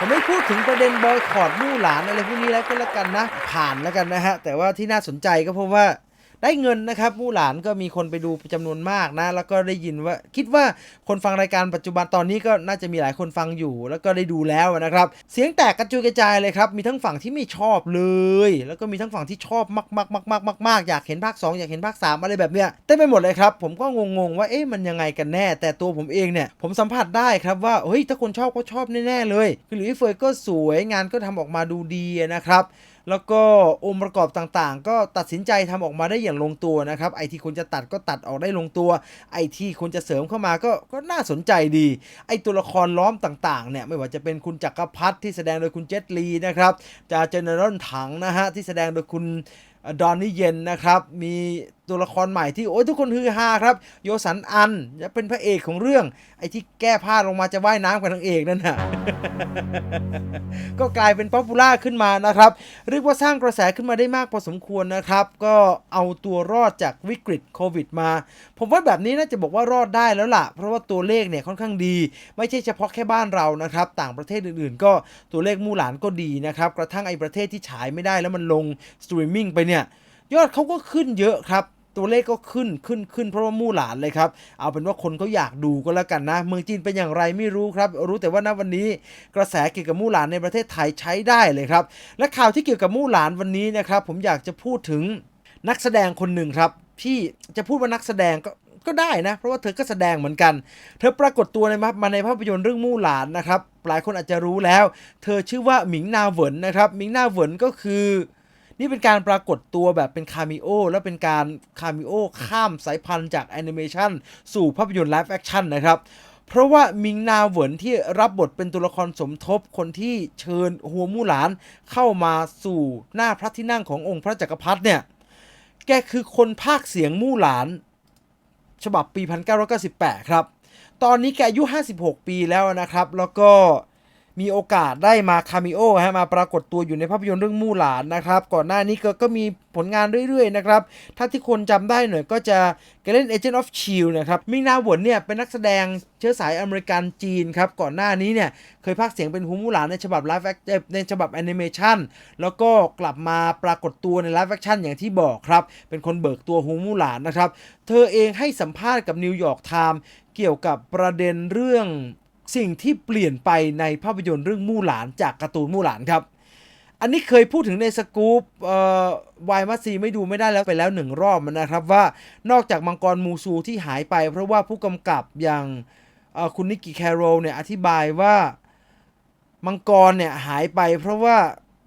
ผมไม่พูดถึงประเด็นบอยคอรดมู่หลานอะไรพวกนี้แล้วก็แล้วกันนะ ผ่านแล้วกันนะฮะ แต่ว่าที่น่าสนใจก็เพราะว่า ได้เงินนะครับมู่หลานก็มีคนไปดูจำนวนมากนะ แล้วก็ได้ยินว่าคิดว่าคนฟังรายการปัจจุบันตอนนี้ก็น่าจะมีหลายคนฟังอยู่ แล้วก็ได้ดูแล้วนะครับ เสียงแตกกระจุยกระจายเลยครับ มีทั้งฝั่งที่ไม่ชอบเลย แล้วก็มีทั้งฝั่งที่ชอบมากมากมากมากมากมากอยากเห็นภาค 2 อยากเห็นภาค 3 อะไรแบบเนี้ยเต็มไปหมดเลยครับ ผมก็งงๆว่าเอ๊ะมันยังไงกันแน่ แต่ตัวผมเองเนี่ยผมสัมผัสได้ครับว่าเฮ้ยถ้าคนชอบก็ชอบแน่ๆเลยคือหลุยส์เฟยก็สวยงานก็ทำออกมาดูดีนะครับ แล้วก็องค์ประกอบต่างๆ ก็ตัดสินใจทำออกมาได้อย่างลงตัวนะครับไอที่ควรจะตัดก็ตัดออกได้ลงตัว ไอที่ควรจะเสริมเข้ามาก็ก็น่าสนใจดี ไอตัวละครล้อมต่างๆเนี่ยไม่ว่าจะเป็นคุณจักรพัฒที่แสดงโดยคุณเจตลีนะครับจาเจเนอเรลถังนะฮะที่แสดงโดยคุณดอนนี่เย็นนะครับมี ตัวละครใหม่ที่โอ้ยทุกคนฮือฮาครับ โยสันอันจะเป็นพระเอกของเรื่อง ไอที่แก้ผ้าลงมาจะว่ายน้ำกับนางเอกนั่นน่ะก็กลายเป็นป๊อปปูล่าขึ้นมานะครับ เรียกว่าสร้างกระแสขึ้นมาได้มากพอสมควรนะครับ ก็เอาตัวรอดจากวิกฤตโควิดมา ผมว่าแบบนี้น่าจะบอกว่ารอดได้แล้วล่ะ เพราะว่าตัวเลขเนี่ยค่อนข้างดี ไม่ใช่เฉพาะแค่บ้านเรานะครับ ต่างประเทศอื่นๆ ก็ตัวเลขมู่หลานก็ดีนะครับกระทั่งไอ้ประเทศที่ฉายไม่ได้แล้วมันลงสตรีมมิ่งไปเนี่ยยอดเขาก็ขึ้นเยอะครับ ตัวเลขก็ขึ้นขึ้นขึ้นเพราะว่ามู่หลานเลยครับเอาเป็นว่าคนเขาอยากดูก็แล้วกันนะ เมืองจีนเป็นอย่างไรไม่รู้ครับ รู้แต่ว่าณวันนี้กระแสเกี่ยวกับมู่หลานในประเทศไทยใช้ได้เลยครับ และข่าวที่เกี่ยวกับมู่หลานวันนี้นะครับ ผมอยากจะพูดถึงนักแสดงคนหนึ่งครับที่จะพูดว่านักแสดงก็ก็ได้นะ เพราะว่าเธอก็แสดงเหมือนกัน เธอปรากฏตัวในมามาในภาพยนตร์เรื่องมู่หลานนะครับ หลายคนอาจจะรู้แล้ว เธอชื่อว่าหมิงนาเหวินนะครับ หมิงนาเหวินก็คือ นี่เป็นการปรากฏตัวแบบเป็นคาเมโอและเป็นการคาเมโอข้ามสายพันธุ์จากแอนิเมชันสู่ภาพยนตร์ไลฟ์แอคชั่นนะครับเพราะว่ามิงนาเหวินที่รับบทเป็นตัวละครสมทบคนที่เชิญหัวมู่หลานเข้ามาสู่หน้าพระที่นั่งขององค์พระจักรพรรดิเนี่ย แกคือคนภาคเสียงมู่หลาน ฉบับปี 1998 ครับ ตอนนี้แกอายุ 56 ปีแล้วนะครับ แล้วก็ มีโอกาสได้มาคาเมโอฮะมาปรากฏตัวอยู่ในภาพยนตร์เรื่องมู่หลานนะครับก่อนหน้านี้ก็ก็มีผลงานเรื่อยๆนะครับถ้าที่คนจำได้หน่อยก็จะเล่น Agent of Shield นะครับมิงนาหวนเนี่ยเป็นนักแสดงเชื้อสายอเมริกันจีนครับก่อนหน้านี้เนี่ยเคยพากย์เสียงเป็นฮูมูหลานในฉบับไลฟ์แอคในฉบับแอนิเมชันแล้วก็กลับมาปรากฏตัวในไลฟ์แอคชั่นอย่างที่บอกครับ เป็นคนเบิกตัวฮูมูหลานนะครับ เธอเองให้สัมภาษณ์กับนิวยอร์กไทม์เกี่ยวกับประเด็นเรื่อง สิ่งที่เปลี่ยนไปในภาพยนตร์เรื่องมู่หลานจากการ์ตูนมู่หลานครับ อันนี้เคยพูดถึงในสกู๊ปวายมัสซีไม่ดูไม่ได้แล้วไปแล้วหนึ่งรอบนะครับว่านอกจากมังกรมูซูที่หายไป เพราะว่าผู้กำกับอย่างคุณนิกกี้แคโรลเนี่ยอธิบายว่ามังกรเนี่ยหายไปเพราะว่า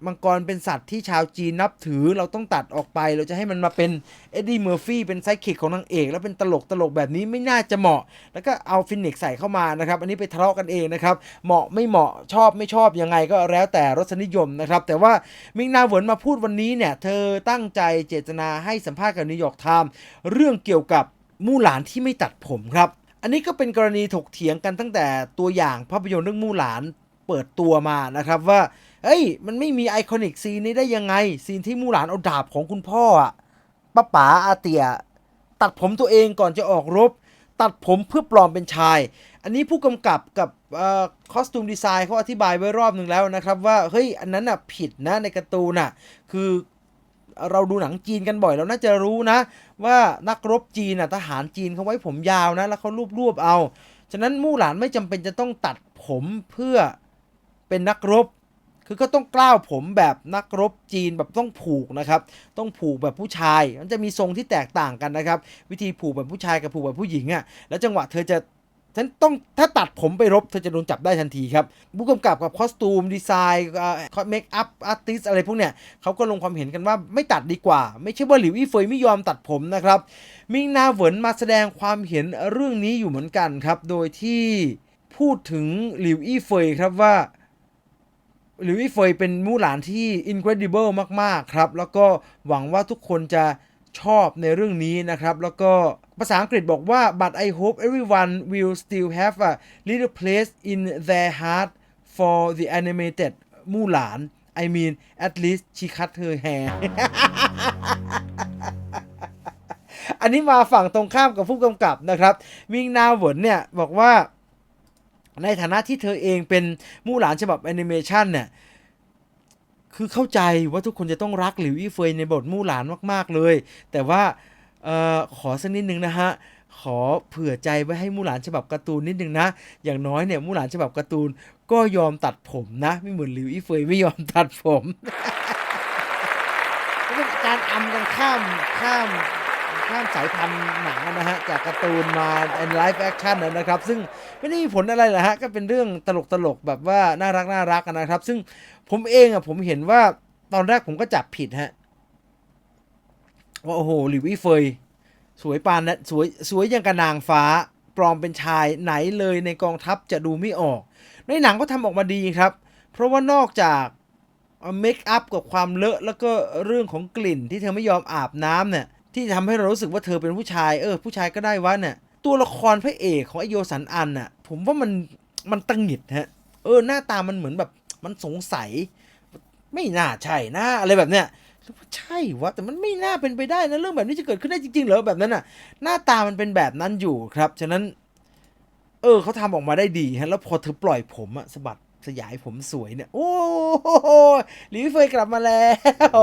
มังกรเป็นสัตว์ที่ชาวจีนนับถือเราต้องตัดออกไป เราจะให้มันมาเป็นเอ็ดดี้เมอร์ฟี่เป็นไซคิกของนางเอก แล้วเป็นตลกตลกแบบนี้ไม่น่าจะเหมาะ แล้วก็เอาฟินิกซ์ใส่เข้ามานะครับ อันนี้ไปทะเลาะกันเองนะครับ เหมาะไม่เหมาะชอบไม่ชอบยังไงก็แล้วแต่รสนิยมนะครับ แต่ว่ามิงนาเหวินมาพูดวันนี้เนี่ยเธอตั้งใจเจตนาให้สัมภาษณ์กับนิวยอร์กไทม์เรื่องเกี่ยวกับมู่หลานที่ไม่ตัดผมครับ อันนี้ก็เป็นกรณีถกเถียงกันตั้งแต่ตัวอย่างภาพยนตร์เรื่องมู่หลานเปิดตัวมานะครับว่า เฮ้ย มันไม่มีไอคอนิกซีนนี้ได้ยังไง ซีนที่มู่หลานเอาดาบของคุณพ่ออะป้าป๋าอาเตีย ตัดผมตัวเองก่อนจะออกรบ ตัดผมเพื่อปลอมเป็นชาย อันนี้ผู้กำกับกับคอสตูมดีไซน์เขาอธิบายไว้รอบหนึ่งแล้วนะครับ ว่า เฮ้ย อันนั้นน่ะผิดนะในการ์ตูนน่ะ คือเราดูหนังจีนกันบ่อยเราน่าจะรู้นะ ว่านักรบจีนน่ะทหารจีนเขาไว้ผมยาวนะ แล้วเขารวบๆเอา ฉะนั้นมู่หลานไม่จำเป็นจะต้องตัดผมเพื่อเป็นนักรบ คือก็ต้องกล้าวผมแบบนักรบจีนแบบต้องผูกนะครับ ต้องผูกแบบผู้ชาย มันจะมีทรงที่แตกต่างกันนะครับ วิธีผูกแบบผู้ชายกับผูกแบบผู้หญิงอะ่ะ แล้วจังหวะเธอจะฉันต้องถ้าตัดผมไปรบเธอจะโดนจับได้ทันทีครับผู้กำกับกับคอสตูมดีไซน์เมคอัพอาร์ติสอะไรพวกเนี้ยเขาก็ลงความเห็นกันว่าไม่ตัดดีกว่า ไม่ใช่ว่าหลิวอี้เฟยไม่ยอมตัดผมนะครับ มิงนาเหวินมาแสดงความเห็นเรื่องนี้อยู่เหมือนกันครับ โดยที่พูดถึงหลิวอี้เฟยครับว่า หรือวิเฟยเป็นมู่หลานที่ incredible มาก ๆ ครับ แล้วก็หวังว่าทุกคนจะชอบในเรื่องนี้นะครับ แล้วก็ภาษาอังกฤษบอกว่า but I hope everyone will still have a little place in their heart for the animated มู่หลาน I mean at least she cut her hair อันนี้มาฝั่งตรงข้ามกับผู้กำกับนะครับ มิงนาเหวินเนี่ย บอกว่า ในฐานะที่เธอเองเป็นมู่หลานฉบับแอนิเมชันเนี่ยคือเข้าใจว่าทุกคนจะต้องรักหลิวอี้เฟยในบทมู่หลานมากๆเลย แต่ว่าออขอสักนิดนึงนะฮะ ขอเผื่อใจไว้ให้มู่หลานฉบับการ์ตูนนิดนึงนะ อย่างน้อยเนี่ยมู่หลานฉบับการ์ตูนก็ยอมตัดผมนะ ไม่เหมือนหลิวอี้เฟยไม่ยอมตัดผมนี่เป็นการอำกันข้ามข้าม ข้ามสายพันธุ์หนังนะฮะจากการ์ตูนมาเป็นไลฟ์แอคชั่นนะครับ ซึ่งไม่ได้มีผลอะไรหรอกฮะก็เป็นเรื่องตลกตลกๆแบบว่าน่ารักน่ารักนะครับ ซึ่งผมเองอะผมเห็นว่าตอนแรกผมก็จับผิดฮะว่าโอ้โหหลิวอี้เฟย สวยปานนะสวยสวยอย่างกับนางฟ้า ปลอมเป็นชายไหนเลยในกองทัพจะดูไม่ออก ในหนังก็ทำออกมาดีครับ เพราะว่านอกจากเมคอัพกับความเลอะแล้วก็เรื่องของกลิ่นที่เธอไม่ยอมอาบน้ำเนี่ย ที่ทำให้เรารู้สึกว่าเธอเป็นผู้ชาย เออ ผู้ชายก็ได้วะเนี่ย ตัวละครพระเอกของไอโยสันอันน่ะ ผมว่ามันมันตังหงิดฮะ เออ หน้าตามันเหมือนแบบมันสงสัย ไม่น่าใช่นะอะไรแบบเนี้ยแล้วว่าใช่วะแต่มันไม่น่าเป็นไปได้นะเรื่องแบบนี้จะเกิดขึ้นได้จริงๆเหรอแบบนั้นน่ะ หน้าตามันเป็นแบบนั้นอยู่ครับ ฉะนั้น เออเขาทำออกมาได้ดีฮะแล้วพอเธอปล่อยผมอะสะบัดสยายผมสวยเนี่ย โอ้โหหลิวเฟยกลับมาแล้ว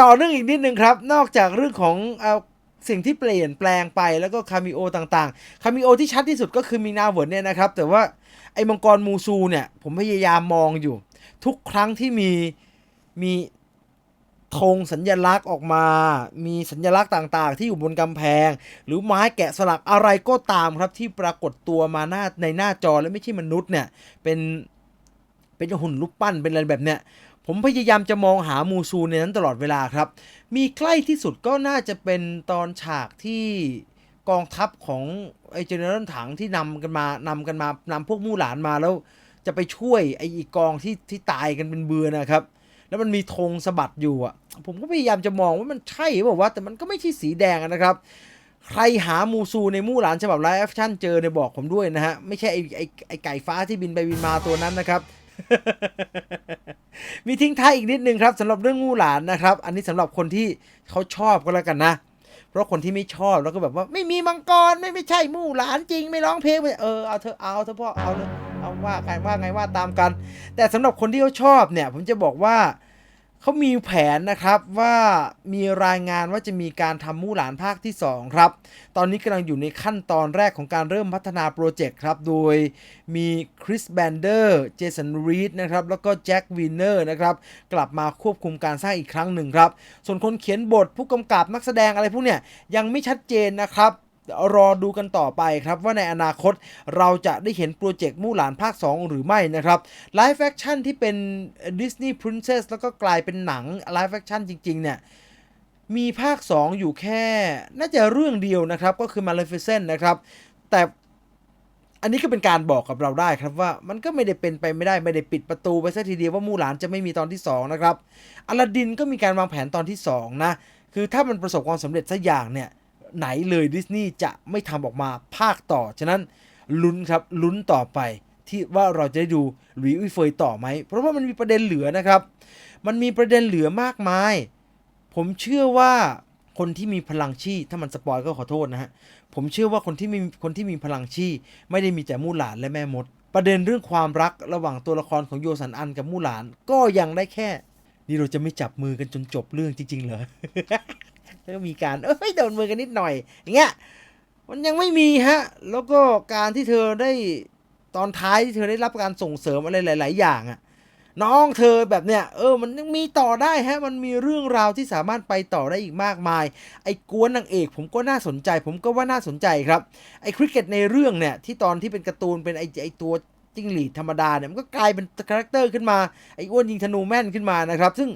ต่อเรื่องอีกนิดนึงครับ นอกจากเรื่องของเอาสิ่งที่เปลี่ยนแปลงไปแล้วก็คามิโอต่างๆ คามิโอที่ชัดที่สุดก็คือมีนาเวินเนี่ยนะครับ แต่ว่าไอ้มังกรมูซูเนี่ย ผมพยายามมองอยู่ ทุกครั้งที่มีมีธงสัญลักษณ์ออกมา มีสัญลักษณ์ต่างๆ ที่อยู่บนกำแพง หรือไม้แกะสลักอะไรก็ตามครับที่ปรากฏตัวมาหน้าในหน้าจอแล้วไม่ใช่มนุษย์เนี่ยเป็นเป็นหุ่นรูปปั้นเป็นอะไรแบบเนี้ย ผมพยายามจะมองหามูซูในนั้นตลอดเวลาครับ มีใกล้ที่สุดก็น่าจะเป็นตอนฉากที่กองทัพของไอเจเนอเรลถังที่นำกันมานำกันมานำพวกมู่หลานมาแล้ว จะไปช่วยไออีกองที่ที่ตายกันเป็นเบือนะครับ แล้วมันมีธงสะบัดอยู่อะ ผมก็พยายามจะมองว่ามันใช่หรือเปล่าวะแต่มันก็ไม่ใช่สีแดงนะครับ ใครหามูซูในมู่หลานฉบับไลฟ์แอคชั่นเจอเนี่ยบอกผมด้วยนะฮะไม่ใช่ไอไอไอไก่ฟ้าที่บินไปบินมาตัวนั้นนะครับ มีทิ้งท้ายอีกนิดนึงครับสำหรับเรื่องมูหลานนะครับ อันนี้สำหรับคนที่เขาชอบก็แล้วกันนะ เพราะคนที่ไม่ชอบแล้วก็แบบว่าไม่มีมังกรไม่ไม่ใช่มู่หลานจริง ไม่ร้องเพลงเออเอาเธอเอาเธอพ่อเอาเลยเอาว่ากันว่าไงว่าตามกัน แต่สำหรับคนที่เขาชอบเนี่ย ผมจะบอกว่า เขามีแผนนะครับว่ามีรายงานว่าจะมีการทำมู่หลานภาคที่ 2 ครับ ตอนนี้กำลังอยู่ในขั้นตอนแรกของการเริ่มพัฒนาโปรเจกต์ครับ โดยมีคริสแบนเดอร์เจสันรีดนะครับ แล้วก็แจ็ควีเนอร์นะครับ กลับมาควบคุมการสร้างอีกครั้งหนึ่งครับ ส่วนคนเขียนบทผู้กำกับนักแสดงอะไรพวกเนี้ยยังไม่ชัดเจนนะครับ รอดูกันต่อไปครับว่าในอนาคตเราจะได้เห็นโปรเจกต์มู่หลานภาค 2 หรือไม่นะครับไลฟ์แอคชั่นที่เป็น Disney Princess แล้วก็กลายเป็นหนังไลฟ์แอคชั่นจริง ๆ เนี่ย มีภาค 2 อยู่แค่ น่าจะเรื่องเดียวนะครับ ก็คือ Maleficent นะครับ แต่อันนี้ก็เป็นการบอกกับเราได้ครับว่ามันก็ไม่ได้เป็นไปไม่ได้ไม่ได้ปิดประตูไปซะทีเดียวว่ามู่หลานจะไม่มีตอนที่ 2 นะครับอลาดินก็มีการวางแผนตอนที่ 2 นะ คือถ้ามันประสบความสำเร็จสักอย่างเนี่ย ไหนเลยดิสนีย์จะไม่ทำออกมาภาคต่อ ฉะนั้นลุ้นครับลุ้นต่อไปที่ว่าเราจะได้ดูหลุยส์อุยเฟยต่อไหม เพราะว่ามันมีประเด็นเหลือนะครับ มันมีประเด็นเหลือมากมาย ผมเชื่อว่าคนที่มีพลังชี่ถ้ามันสปอยก็ขอโทษนะฮะ ผมเชื่อว่าคนที่มีคนที่มีพลังชี่ไม่ได้มีแต่มู่หลานและแม่มด ประเด็นเรื่องความรักระหว่างตัวละครของโยสันอันกับมู่หลานก็ยังได้แค่ นี่เราจะไม่จับมือกันจนจบเรื่องจริงๆเหรอ แล้วก็มีการเอ้ยโดนมือกันนิดหน่อย อย่างเงี้ยมันยังไม่มีฮะ แล้วก็การที่เธอได้ตอนท้ายที่เธอได้รับการส่งเสริมอะไรหลาย ๆ อย่างอะน้องเธอแบบเนี้ยเออมันยังมีต่อได้ฮะมันมีเรื่องราวที่สามารถไปต่อได้อีกมากมาย ไอ้กวนนางเอก ผมก็น่าสนใจ ผมก็ว่าน่าสนใจครับไอ้คริกเก็ตในเรื่องเนี่ยที่ตอนที่เป็นการ์ตูนเป็นไอ้ไอ้ตัวจิ้งหรีดธรรมดาเนี่ยมันก็กลายเป็นคาแรคเตอร์ขึ้นมาไอ้อ้วนยิงธนูแม่นขึ้นมานะครับ ซึ่ง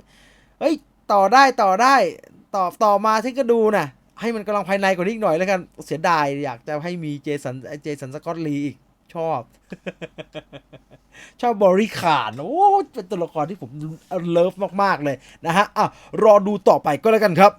เฮ้ยต่อได้ต่อได้ ต่อต่อมาที่ก็ดูนะให้มันกำลังภายในกว่านี้อีกหน่อยแล้วกัน เสียดายอยากจะให้มีเจสันเจสันสกอตลีอีกชอบ ชอบบริขารโอ้เป็นตัวละครที่ผมเลิฟมาก ๆ เลยนะฮะอะรอดูต่อไปก็แล้วกันครับ